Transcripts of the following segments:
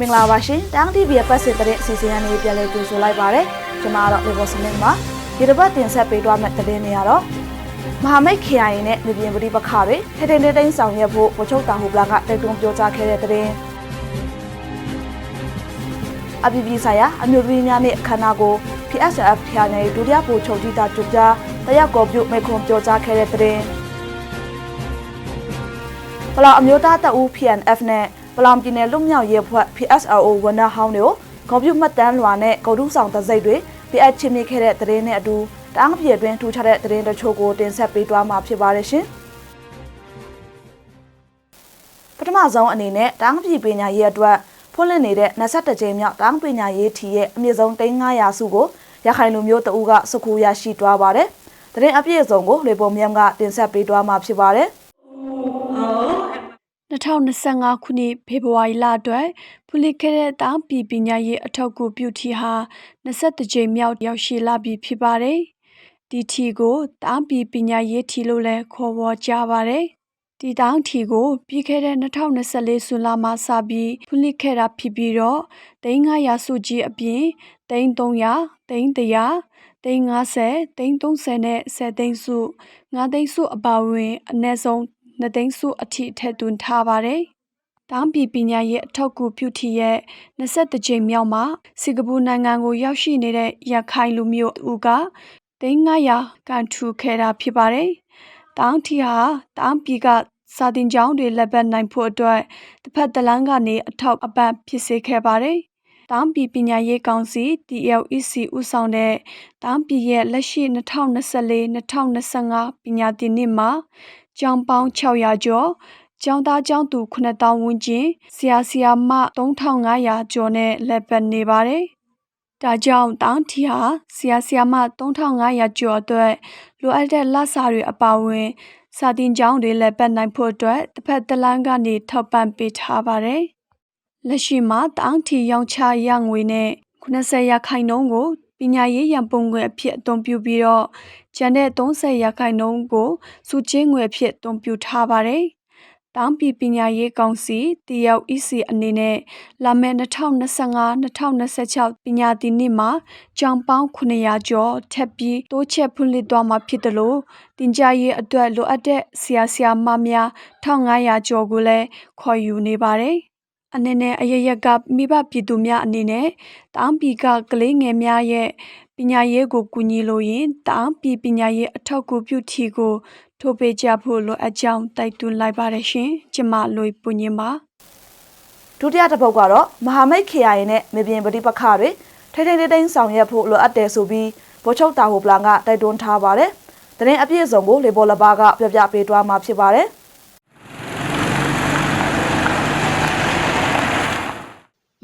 မင်္ဂလာပါရှင်တန်း TV ရဲ့ပတ်စင်တဲ့အစီအစဉ်ကနေပြန်လည်ကြိုဆိုလိုက်ပါရစေကျွန်မကတော့လေဘော်စမင်းပါဒီတစ်ပတ်တင်ဆက်ပေးသွားမယ့်သတင်းတွေကတော့မဟာမိတ် KIA နဲ့မြေပြင်ပဋိပက္ခတွေထိထိန်ထိန်ဆောင်ရွက်ဖို့ဝချုပ်တာဟူပလာကတိုက်တွန်းပြောကြားခဲ့တဲ့သတင်းအပြည်ပြည်ဆိုင်ရာအမျိုးသမီးများနှင့်အခမ်းအနားကို PSF ခရိုင်နယ်ဒုတိယဗိုလ်ချုပ်ကြီးတာကျွကြားတရားကော်ပြုမိခွန်ပြောကြားခဲ့တဲ့သတင်းပလောင်အမျိုးသားတပ်ဦး PNF နဲ့ ပလောင်ပြည်နယ်လူမျိုးရေးဖွဲ့ PSRO ဝန်ထမ်းဟောင်းတွေကိုဂေါ်ပြုမှတ်တမ်းလွှာနဲ့ဂေါ်တုဆောင်တစိတ်တွေပြအပ်ချင်မိခဲ့တဲ့သတင်းနဲ့အတူတအားပြည်အတွင်းထူခြားတဲ့သတင်းတချို့ကိုတင်ဆက်ပေးသွားမှာဖြစ်ပါတယ်ရှင်ပထမဆုံးအနေနဲ့တအားပြည်ပညာရေးအတွက်ဖွင့်လှစ်နေတဲ့21ကြိမ်မြောက်တအားပညာရေးထီရဲ့အမြင့်ဆုံး3900စုကိုရခိုင်လူမျိုးတအူးကစုခုရရှိသွားပါတယ်သတင်းအပြည့်အစုံကိုလေပုံမြတ်ကတင်ဆက်ပေးသွားမှာဖြစ်ပါတယ် 2025ခုနှစ်ဖေဖော်ဝါရီလအတွက်ဖူလစ်ခဲ့တဲ့တောင်ပြည်ပညာရေးအထောက်အကူပြုထီဟာ21ကြိမ်မြောက်ရောက်ရှိလာပြီဖြစ်ပါတယ်။ဒီထီကိုတောင်ပြည်ပညာရေးထီလို့လည်းခေါ်ဝေါ်ကြပါတယ်။ဒီတောင်ထီကိုပြီးခဲ့တဲ့2024ဇွန်လမှာစပြီးဖူလစ်ခဲ့တာဖြစ်ပြီးတော့3900စုကြီးအပြင်300 300 350 330နဲ့10သိန်းစု9သိန်းစုအပါအဝင်အနည်းဆုံး နှစ်သိန်းစုအထိထည့်သွင်းထားပါတယ်။တောင်ပြည်ပညာရေးအထောက်အကူပြုထီရဲ့21ကြိမ်မြောက်မှာစင်ကာပူနိုင်ငံကိုရောက်ရှိနေတဲ့ရခိုင်လူမျိုးဦးက3900ကန်ထူခဲ့တာဖြစ်ပါတယ်။တောင်ထီဟာတောင်ပြည်ကစာတင်ကျောင်းတွေလက်ပတ်နိုင်ဖို့အတွက်တစ်ဖက်တလန်းကနေအထောက်အပံ့ဖြစ်စေခဲ့ပါတယ်။တောင်ပြည်ပညာရေးကောင်စီ TLEC ဦးဆောင်တဲ့တောင်ပြည်ရဲ့လက်ရှိ2024-2025ပညာသင်နှစ်မှာ ကျောင်းပေါင်း600ကျော်ကျောင်းသားကျောင်းသူ9000ဝန်းကျင်ဆရာဆရာမ3500ကျော်နဲ့လက်ပတ်နေပါတယ်။ဒါကြောင့်တောင်ထီဟာဆရာဆရာမ3500ကျော်အတွက်လိုအပ်တဲ့လစာတွေအပါအဝင်စာတင်ကျောင်းတွေလက်ပတ်နိုင်ဖို့အတွက်တစ်ဖက်တစ်လမ်းကနေထောက်ပံ့ပေးထားပါတယ်။လက်ရှိမှာတောင်ထီရောင်းချရငွေနဲ့90ရာခိုင်နှုန်းကို ပညာရေးရန်ပုံငွေအဖြစ်အသုံးပြုပြီးတော့ကျန်တဲ့30ရာခိုင်နှုန်းကိုစုချင်းငွေအဖြစ်အသုံးပြုထားပါတယ်။တောင်ပြည်ပညာရေးကောင်စီတရောက် EC အနေနဲ့လာမယ့်2025-2026ပညာသင်နှစ်မှာကျောင်းပေါင်း900ကျော်ထပ်ပြီးတိုးချဲ့ဖွင့်လှစ်သွားမှာဖြစ်တယ်လို့တင်ကြားရေးအတွက်လိုအပ်တဲ့ဆရာဆရာမများ1500ကျော်ကိုလည်းခေါ်ယူနေပါတယ်။ အနေနဲ့အရရက်ကမိဘပြည်သူများအနေနဲ့တောင်ပြည်ကကလေးငယ်များရဲ့ပညာရေးကိုကူညီလိုရင်တောင်ပြည်ပညာရေးအထောက်အကူပြုထီကိုထိုးပေးကြဖို့လိုအပ်ကြောင်းတိုက်တွန်းလိုက်ပါတယ်ရှင်။ကျမလွေပုညင်ပါဒုတိယတစ်ပုတ်ကတော့မဟာမိတ် KIA နဲ့မြေပြင်ပဋိပက္ခတွေထိထိန်ထိန်ဆောင်ရွက်ဖို့လိုအပ်တယ်ဆိုပြီးဗိုလ်ချုပ်တာဟိုပလန်ကတိုက်တွန်းထားပါတယ်။တရင်အပြည့်အစုံကိုလေပေါ်လဘာကပြပြပေးသွားမှာဖြစ်ပါတယ်။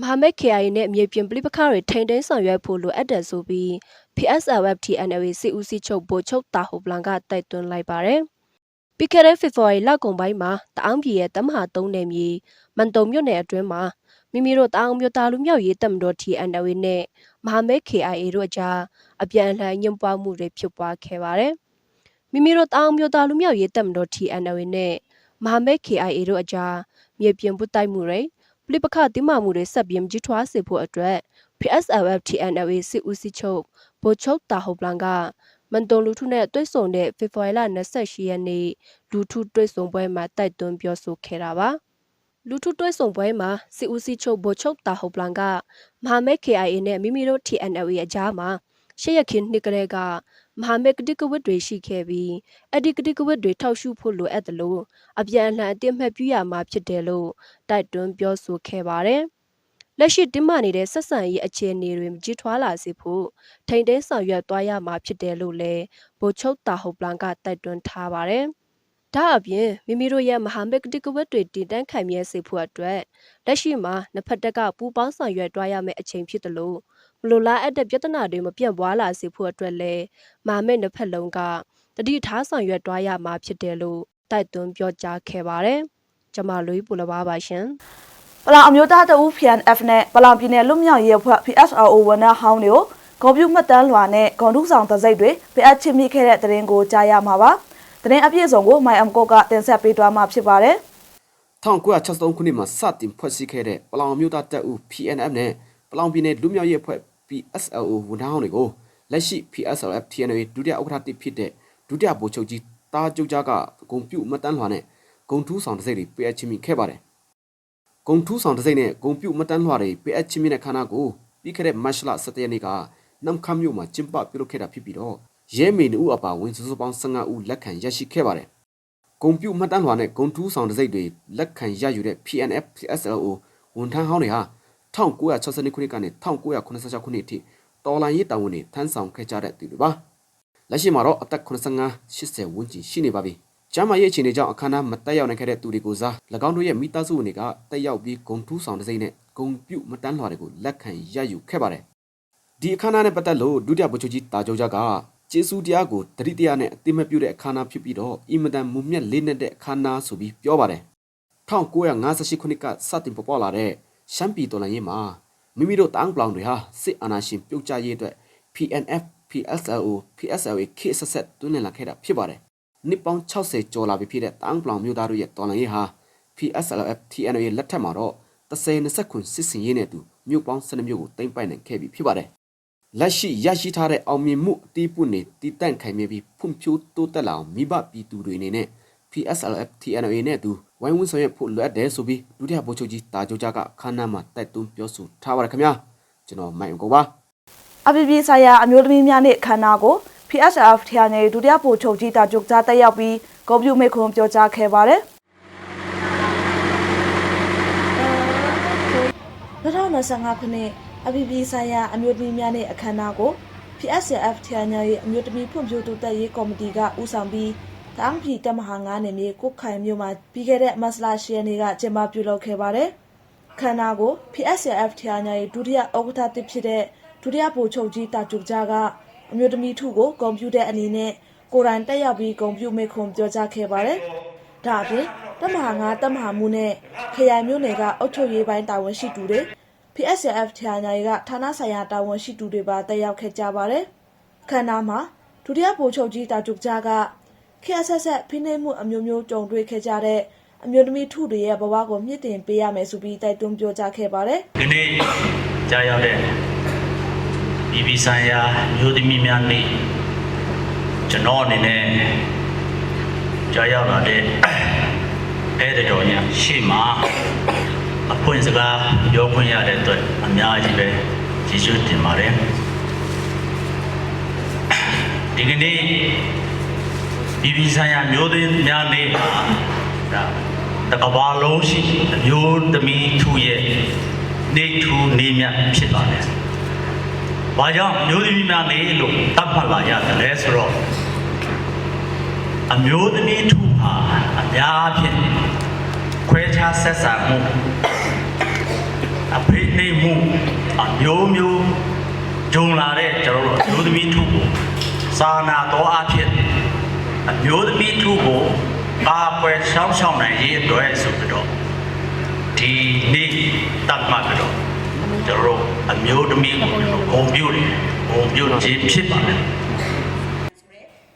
မဟာမိတ် KIA နဲ့မြေပြင်ပဋိပက္ခတွေထိန်သိမ်းဆောင်ရွက်ဖို့လိုအပ်တယ်ဆိုပြီး PSLFT NLA စီဦးစီးချုပ်ဗိုလ်ချုပ်တာဟိုပလန်ကတိုက်တွန်းလိုက်ပါတယ်။ပြီးခဲ့တဲ့ဖေဖော်ဝါရီလကုန်ပိုင်းမှာတအောင်းပြည်ရဲ့တမဟာ၃နယ်မြေမန်တုံမြို့နယ်အတွင်းမှာမိမိတို့တအောင်းမြို့သားလူမျိုးရေးတပ်မတော် TNLA နဲ့မဟာမိတ် KIA တို့အကြားအပြန်အလှန်ညှဉ်းပန်းမှုတွေဖြစ်ပွားခဲ့ပါတယ်။မိမိတို့တအောင်းမြို့သားလူမျိုးရေးတပ်မတော် TNLA နဲ့မဟာမိတ် KIA တို့အကြားမြေပြင်ပုတ်တိုက်မှုတွေ ပဋိပက္ခတိမာမှုတွေဆက်ပြီးကြီးထွားစေဖို့အတွက် PSLF TNLA စစ်ဦးစီးချုပ်ဗိုလ်ချုပ်တာဟုတ်ပလန်ကမန်တုံလူထုနဲ့တွေ့ဆုံတဲ့ဖေဖော်ဝါရီလ28ရက်နေ့လူထုတွေ့ဆုံပွဲမှာတိုက်တွန်းပြောဆိုခဲ့တာပါလူထုတွေ့ဆုံပွဲမှာစစ်ဦးစီးချုပ်ဗိုလ်ချုပ်တာဟုတ်ပလန်ကမဟာမိတ် KIA နဲ့မိမိတို့ TNLA အကြားမှာရှေ့ရခင်နှစ်ကလေးက မဟာမိတ်ကတိကဝတ်တွေရှိခဲ့ပြီးအဲ့ဒီကတိကဝတ်တွေထောက်ရှုဖို့လိုအပ်တယ်လို့အပြန်အလှန်အတိအမှတ်ပြုရမှာဖြစ်တယ်လို့တိုက်တွန်းပြောဆိုခဲ့ပါတယ်။လက်ရှိတင်းမာနေတဲ့ဆက်ဆံရေးအခြေအနေတွေကြီးထွားလာစေဖို့ထိန်သိမ်းဆောင်ရွက်သွားရမှာဖြစ်တယ်လို့လည်းဗိုလ်ချုပ်တာဟုတ်ပလန်ကတိုက်တွန်းထားပါတယ်။ဒါအပြင်မိမိတို့ရဲ့မဟာမိတ်ကတိကဝတ်တွေတည်တံ့ခိုင်မြဲစေဖို့အတွက်လက်ရှိမှာနှစ်ဖက်တက်ကပူးပေါင်းဆောင်ရွက်သွားရမယ့်အချိန်ဖြစ်တယ်လို့ မလိုလားအပ်တဲ့ပြဿနာတွေမပြန့်ပွားလာစေဖို့အတွက်လည်းမာမိတ်နှစ်ဖက်လုံးကတတိထားဆောင်ရွက်သွားရမှာဖြစ်တယ်လို့တိုက်တွန်းပြောကြားခဲ့ပါတယ်။ကျွန်မလွေးပူလပါပါရှင်။ပလောင်အမျိုးသားတအူး PNF နဲ့ပလောင်ပြည်နယ်လွတ်မြောက်ရေးအဖွဲ့ PSRO ဝန်ထမ်းဟောင်းတွေကိုဂေါ်ပြုမှတ်တမ်းလွှာနဲ့ဂုံတုဆောင်တစိတ်တွေပေးအပ်ချမိခဲ့တဲ့တရင်ကိုကြားရမှာပါ။တရင်အပြည့်စုံကိုမိုင်အမ်ကော့ကတင်ဆက်ပေးသွားမှာဖြစ်ပါတယ်1963ခုနှစ်မှာစတင်ဖွဲ့စည်းခဲ့တဲ့ပလောင်မျိုးသားတပ်ဦး PNF နဲ့ပလောင်ပြည်နယ်လူမျိုးရေးအဖွဲ့ PSLO ဝန်ထမ်းဟောင်းတွေကိုလက်ရှိ PSLF TNA ဒုတိယဥက္ကဋ္ဌတစ်ဖြစ်တဲ့ဒုတိယဗိုလ်ချုပ်ကြီးတာကျုပ်ကြားကဂုံပြုတ်မှတ်တမ်းလွှာနဲ့ဂုံထူးဆောင်တစ်စိတ်တွေပေးအပ်ချင်းမိခဲ့ပါတယ်။ဂုံထူးဆောင်တစ်စိတ်နဲ့ဂုံပြုတ်မှတ်တမ်းလွှာတွေပေးအပ်ချင်းမိတဲ့ခန္ဓာကိုပြီးခဲ့တဲ့မတ်လ17ရက်နေ့ကနမ်ခမ်းမြို့မှာကျင်းပပြုလုပ်ခဲ့တာဖြစ်ပြီးတော့ရဲမေနဦးအပါဝင်စုစုပေါင်း15ဦးလက်ခံရရှိခဲ့ပါတယ်။ဂုံပြုတ်မှတ်တမ်းလွှာနဲ့ဂုံထူးဆောင်တစိမ့်တွေလက်ခံရယူတဲ့ PNF PSLO ဝန်ထမ်းဟောင်းတွေဟာ 1962ခုနှစ်ကနေ1986ခုနှစ်အထိတော်လိုင်းရေးတာဝန်တွေထမ်းဆောင်ခဲ့ကြတဲ့သူတွေပါလက်ရှိမှာတော့အသက်85 80ဝန်းကျင်ရှိနေပါပြီကျမ်းမာရေးအခြေအနေကြောင့်အခမ်းအနားမတက်ရောက်နိုင်ခဲ့တဲ့သူတွေကိုစား၎င်းတို့ရဲ့မိသားစုဝင်တွေကတက်ရောက်ပြီးဂုံထူးဆောင်တစိမ့်နဲ့ဂုံပြုတ်မှတ်တမ်းလွှာတွေကိုလက်ခံရယူခဲ့ပါတယ်ဒီအခမ်းအနားနဲ့ပတ်သက်လို့ဒုတိယဗိုလ်ချုပ်ကြီးတာကျော်ကြကကျေးဇူးတရားကိုတတိတရားနဲ့အတိမတ်ပြုတဲ့အခမ်းအနားဖြစ်ပြီးတော့အင်မတန်မူမြတ်လေးနက်တဲ့အခမ်းအနားဆိုပြီးပြောပါတယ်1958ခုနှစ်ကစတင်ပေါ်ပေါက်လာတဲ့ ရှမ်းပြည်တော်လှန်ရေးမှာမိမိတို့တန်းပလောင်တွေဟာစစ်အာဏာရှင်ပြုတ်ကျရေးအတွက် PNF PSLO PSLA ခေတ်ဆက်ဆက်တွန်းလှန်လာခဲ့တာဖြစ်ပါတယ်နှစ်ပေါင်း60ကျော်လာပြီဖြစ်တဲ့တန်းပလောင်မျိုးသားတို့ရဲ့တော်လှန်ရေးဟာ PSLF TNA လက်ထက်မှာတော့30 20ခွန်စစ်စင်ရေးနဲ့အတူမြို့ပေါင်း12မြို့ကိုတင်ပိုက်နိုင်ခဲ့ပြီဖြစ်ပါတယ်လက်ရှိရရှိထားတဲ့အောင်မြင်မှုအတီးပွနေတည်တံ့ခိုင်မြဲပြီးဖွံ့ဖြိုးတိုးတက်လာအောင်မိဘပြည်သူတွေအနေနဲ့ PSLF TNA နဲ့အတူဝိုင်းဝန်းဆောင်ရွက်ဖို့လိုအပ်တယ်ဆိုပြီးဒုတိယဗိုလ်ချုပ်ကြီးတာကြိုကြကခန်းနာမှာတိုက်တွန်းပြောဆိုထားပါတယ်ခင်ဗျာကျွန်တော်မိုင်အကိုပါအပြည်ပြည်ဆိုင်ရာအမျိုးသမီးများနေ့အခမ်းအနားကို PSF ထရာနယ်ဒုတိယဗိုလ်ချုပ်ကြီးတာကျုပ်ကြားတက်ရောက်ပြီးဂုဏ်ပြုမိန့်ခွန်းပြောကြားခဲ့ပါတယ်။2025ခုနှစ်အပြည်ပြည်ဆိုင်ရာအမျိုးသမီးများနေ့အခမ်းအနားကို PSF ထရာနယ်ရဲ့အမျိုးသမီးဖွံ့ဖြိုးတိုးတက်ရေးကော်မတီကဦးဆောင်ပြီး တန်းပြည်တမဟာ9နယ်မြေကုတ်ခိုင်မြို့မှာပြီးခဲ့တဲ့မတ်လ10ရက်နေ့ကကျင်းပပြုလုပ်ခဲ့ပါတယ်။ခန္ဓာကို PSF ထရာညာရဲ့ဒုတိယဥက္ကဋ္ဌတစ်ဖြစ်တဲ့ဒုတိယဗိုလ်ချုပ်ကြီးတာကျုပ်ကြားကအမျိုးသမီးထုကိုဂုံပြူတဲ့အနေနဲ့ကိုယ်တိုင်တက်ရောက်ပြီးဂုံပြူမိခွန်ပြောကြားခဲ့ပါတယ်။ဒါအပြင်တမဟာငါတမဟာမှုနဲ့ခရိုင်မျိုးနယ်ကအုပ်ချုပ်ရေးပိုင်းတာဝန်ရှိသူတွေ PSF ထရာညာရဲ့ကဌာနဆိုင်ရာတာဝန်ရှိသူတွေပါတက်ရောက်ခဲ့ကြပါတယ်။ခန္ဓာမှာဒုတိယဗိုလ်ချုပ်ကြီးတာကျုပ်ကြားက ခေတ်ဆက်ဆက်ဖိနှိပ်မှုအမျိုးမျိုးကြုံတွေ့ခဲ့ကြတဲ့အမျိုးသမီးထုတွေရဲ့ဘဝကိုမြင့်တင်ပေးရမယ်ဆိုပြီးတိုက်တွန်းပြောကြားခဲ့ပါတယ်။ဒီနေ့ကြားရောက်တဲ့ပြည်ပြည်ဆိုင်ရာမျိုးသမီးများနေ့ကျွန်တော်အနေနဲ့ကြားရောက်လာတဲ့အဲ့ဒီတော်ညာရှေ့မှာအဖွင့်စကားပြောခွင့်ရတဲ့အတွက်အများကြီးပဲကျေးဇူးတင်ပါတယ်ဒီကနေ့ ပြည်ပြည်ဆိုင်ရာမျိုးသမီးများနေ့မှာဒါတကဘာလုံးရှိအမျိုးသမီးထုရဲ့နေထူနေမြတ်ဖြစ်ပါတယ်။ဘာကြောင့်မျိုးသမီးများနေလို့တတ်မှတ်လာရတယ်လဲဆိုတော့အမျိုးသမီးထုဟာအများအဖြစ်ခွဲခြားဆက်ဆံမှုအဖိနှိပ်မှုအမျိုးမျိုးဂျုံလာတဲ့ကျွန်တော်တို့အမျိုးသမီးထုကိုစာနာတော်အဖြစ် အမျိုးသမီးထုကိုပါပွဲရှောင်းရှောင်းနိုင်ရေးအတွက်ဆိုပြီးတော့ဒီနေ့တတ်မှတ်ပြီးတော့ကျွန်တော်တို့အမျိုးသမီးကိုကျွန်တော်ဂုံပြုတ်တယ်ဂုံပြုတ်ခြင်းဖြစ်ပါတယ်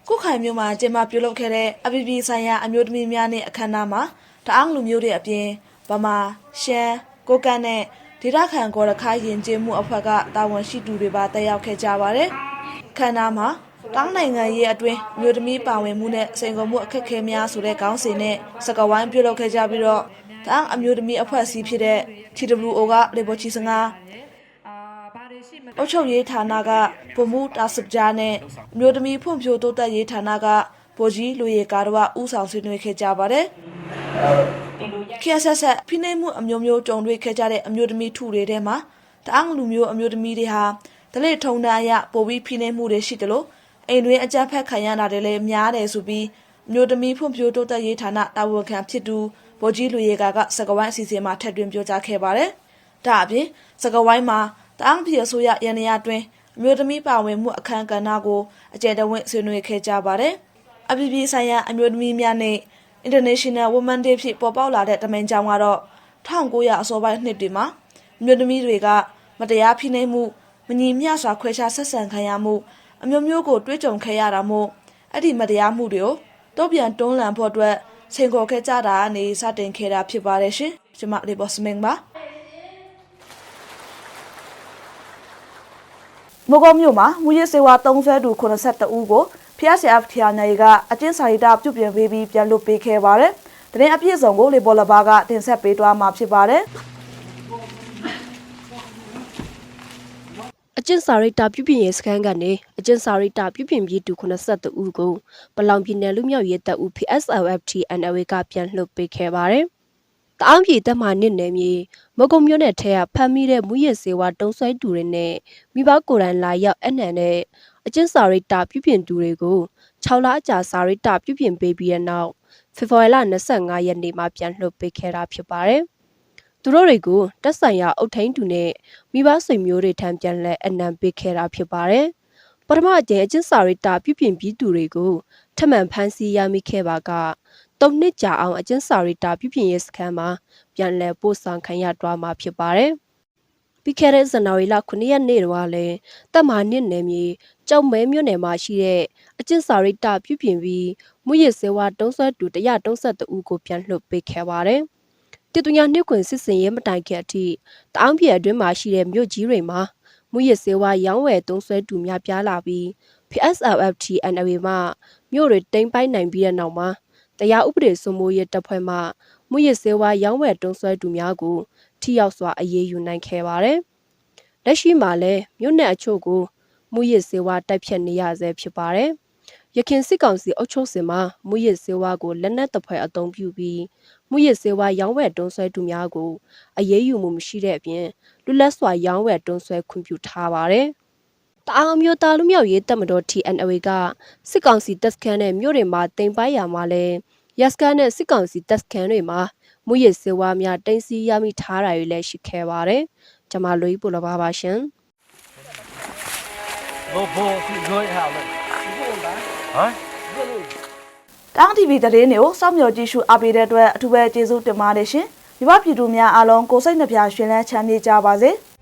ကုတ်ခိုင်မြို့မှာကျင်းပပြုလုပ်ခဲ့တဲ့အပြည်ပြည်ဆိုင်ရာအမျိုးသမီးများနေ့အခမ်းအနားမှာတအောင်းလူမျိုးတွေအပြင်ဗမာရှမ်းကိုကန့်နဲ့ဒေသခံကော်ရခိုင်ရင်ကျင်းမှုအဖွဲ့ကတာဝန်ရှိသူတွေပါတက်ရောက်ခဲ့ကြပါတယ်။ခမ်းနားမှာ တောင်းနိုင်ငံရေးအတွင်းအမျိုးသမီးပါဝင်မှုနဲ့စိန်ခေါ်မှုအခက်အခဲများဆိုတဲ့ခေါင်းစဉ်နဲ့စကားဝိုင်းပြုလုပ်ခဲ့ကြပြီးတော့တအောင်းအမျိုးသမီးအဖွဲ့အစည်းဖြစ်တဲ့ TWO ကလေဘော်ချီစငါအုတ်ချုပ်ရေးဌာနကဗိုလ်မှူးတာစပဂျာနဲ့အမျိုးသမီးဖွံ့ဖြိုးတိုးတက်ရေးဌာနကဗိုလ်ကြီးလူရီကာတော့ဥဆောင်ဆွေးနွေးခဲ့ကြပါတယ်။ခေတ်ဆက်ဆက်ဖိနှိပ်မှုအမျိုးမျိုးကြုံတွေ့ခဲ့ကြတဲ့အမျိုးသမီးထုတွေထဲမှာတအောင်းလူမျိုးအမျိုးသမီးတွေဟာဒလိထုံတန်းအရပိုပြီးဖိနှိပ်မှုတွေရှိတယ်လို့ အိမ်တွင်အကြမ်းဖက်ခံရတာတွေလည်းများတယ်ဆိုပြီးအမျိုးသမီးဖွံ့ဖြိုးတိုးတက်ရေးဌာနတာဝန်ခံဖြစ်သူဗိုလ်ကြီးလူရီကာကစကဝိုင်းအစီအစဉ်မှာထည့်သွင်းပြောကြားခဲ့ပါတယ်။ဒါအပြင်စကဝိုင်းမှာတအောင်းပြည်အစိုးရရန်ရာတွင်အမျိုးသမီးပါဝင်မှုအခမ်းကဏ္ဍကိုအကျယ်တဝင့်ဆွေးနွေးခဲ့ကြပါတယ်။အပြည်ပြည်ဆိုင်ရာအမျိုးသမီးများနဲ့ International Women Day ဖြစ်ပေါ်ပေါက်လာတဲ့တမန်ကြောင်ကတော့1900အစောပိုင်းနှစ်တွေမှာအမျိုးသမီးတွေက မတရားဖိနှိပ်မှုမညီမျှစွာခွဲခြားဆက်ဆံခံရမှု အမျိုးမျိုးကိုတွေးကြုံခဲ့ရတာမို့အဲ့ဒီမတရားမှုတွေကိုတော့ပြန်တွန်းလှန်ဖို့အတွက်ချိန်ခေါ်ခဲ့ကြတာကနေစတင်ခဲ့တာဖြစ်ပါတယ်ရှင်ကျမလေးဘော့စမင်းပါမကောမျိုးမှာမူရစေဝါ3ဆွဲသူ82ဦးကို PSF ထရာနယ်ကအကျဉ်းစာရိတပြုပြင်ပေးပြီးပြန်လွတ်ပေးခဲ့ပါတယ်။တရင်အပြည့်စုံကိုလေပေါ်လဘာကတင်ဆက်ပေးသွားမှာဖြစ်ပါတယ်။ အ ကျင့်စာရိတ္တပြုပြင်ရေးစခန်းကနေအကျင့်စာရိတ္တပြုပြင်ပြီးသူ82ဦးကိုပလောင်ပြည်နယ်လူမျိုးရေးတပ်ဦး PSLFT NLA ကပြန်လှုပ်ပေးခဲ့ပါတယ်။တအောင်းပြည်တပ်မှနစ်နယ်မြေမကုံမျိုးနဲ့ထဲကဖမ်းမိတဲ့မူရစ်စေဝါတုံးဆွဲသူတွေနဲ့မိဘကိုယ်တိုင်လာရောက်အနှံတဲ့အကျင့်စာရိတ္တပြုပြင်သူတွေကို6လအကြာစာရိတ္တပြုပြင်ပေးပြီးတဲ့နောက်ဖေဖော်ဝါရီလ25ရက်နေ့မှာပြန်လှုပ်ပေးခဲ့တာဖြစ်ပါတယ်။ သူတို့တွေကိုတက်ဆိုင်ရာအုတ်ထိန်တူနဲ့မိဘဆွေမျိုးတွေထံပြန်လဲအနံပေးခဲ့တာဖြစ်ပါတယ်။ပထမအကျဉ်အကျဉ်စာရိတ္တပြုပြင်ပြီးသူတွေကိုထပ်မံဖမ်းဆီးရမိခဲ့ပါကတုံနှစ်ကြာအောင်အကျဉ်စာရိတ္တပြုပြင်ရေးစခန်းမှာပြန်လဲပို့ဆောင်ခံရသွားမှာဖြစ်ပါတယ်။ပြီးခဲ့တဲ့ဇန်နဝါရီလ9ရက်နေ့တုန်းကလည်းတပ်မနစ်နယ်မြေကြောက်မဲမြို့နယ်မှာရှိတဲ့အကျဉ်စာရိတ္တပြုပြင်ပြီးမူရစ်စေဝါတုံးဆွဲတူ132ဦးကိုပြန်လှုပ်ပေးခဲ့ပါတယ်။ တိတူညာနှစ်ခွင်စစ်စင်ရဲမတိုင်ခင်အထိတအောင်းပြည်အတွင်းမှာရှိတဲ့မြို့ကြီးတွေမှာမူရစ်စေဝါရောင်းဝယ်တုံးဆွဲတူများပြားလာပြီး PSLFT NLA မှမြို့တွေတိမ့်ပိုက်နိုင်ပြီးတဲ့နောက်မှာတရားဥပဒေစိုးမိုးရေးတပ်ဖွဲ့မှမူရစ်စေဝါရောင်းဝယ်တုံးဆွဲတူများကိုထိရောက်စွာအရေးယူနိုင်ခဲ့ပါတယ်။လက်ရှိမှာလည်းမြို့နယ်အချို့ကိုမူရစ်စေဝါတိုက်ဖြတ်နေရဆဲဖြစ်ပါတယ်။ ရခင်စစ်ကောင်စီအုပ်ချုပ်စင်မှာမူရစ်စေဝါကိုလက်နက်တပွဲအုံပြုပြီးမူရစ်စေဝါရောင်းဝယ်တုံးဆွဲတူများကိုအရေးယူမှုမရှိတဲ့အပြင်လွတ်လပ်စွာရောင်းဝယ်တွန်းဆွဲခွင့်ပြုထားပါတယ်။တအောင်အမျိုးသားလူမျိုးရေးတပ်မတော် TNA ကစစ်ကောင်စီတပ်စခန်းနဲ့မြို့တွေမှာတင်ပိုက်ရမှာလဲရက်စကန်နဲ့စစ်ကောင်စီတပ်စခန်းတွေမှာမူရစ်စေဝါများတင်စီရမိထားတာတွေလည်းရှိခဲ့ပါတယ်။ကျွန်မလွေးပူလပါပါရှင်။ဘိုးဘိုးဒီလိုရအောင် ဟမ်တောင်း TV သတင်းတွေကိုစောင့်မျှော်ကြည့်ရှုအားပေးတဲ့အတွက်အထူးပဲကျေးဇူးတင်ပါတယ်ရှင်။မြမပြည်သူများအားလုံးကိုစိတ်နှပြရှင်လန်းချမ်းမြေ့ကြပါစေ။